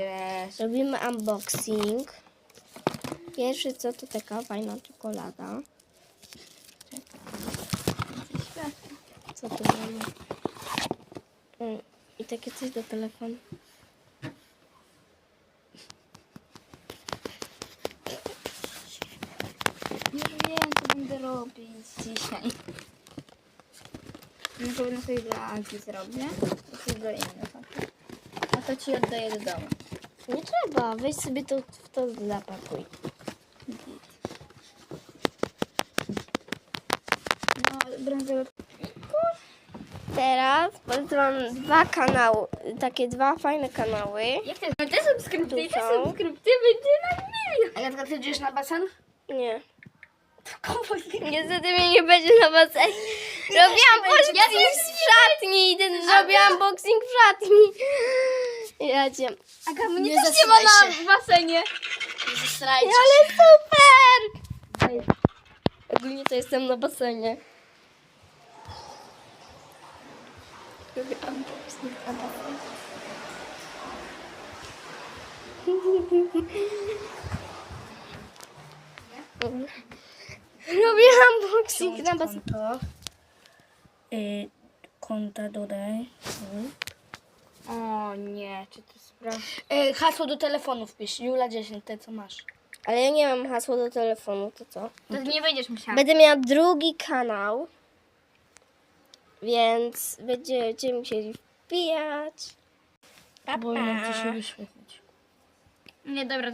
Jest. Robimy unboxing. Pierwszy co to taka fajna czekolada. Co tu mamy? Mm, I takie coś do telefonu. Już wiem, co będę robić dzisiaj. Na pewno coś dla Agi zrobię. Coś dla innych. A to ci oddaję do domu. Nie trzeba, weź sobie to w to zapakuj. No, będę... Teraz mam dwa kanały, takie dwa fajne kanały. Jak te, te subskrypcje, Tu te są. subskrypcje będzie na milion. A jak ty idziesz na basen? Nie. Komu Niestety mnie nie będzie na basenie. Robiłam będzie. Ja unboxing też w szatni. Ten zrobiłam unboxing w szatni. Ja cię. Aga, mnie Nie też nie ma zatrzymaj na basenie. Zastrajcie Ale super! Ej, Ogólnie to jestem na basenie. Robię unboxing na basenie. Robię unboxing na basenie. konto. Y, konta dodaj. O nie, czy to sprawdza? Y, hasło do telefonu wpisz. Jula 10, te co masz. Ale ja nie mam hasła do telefonu, to co? To nie będziesz musiała. Będę miała drugi kanał, więc będziecie musieli wbijać. Pa, Bo pa. inaczej się wyświetlić. Nie, dobra,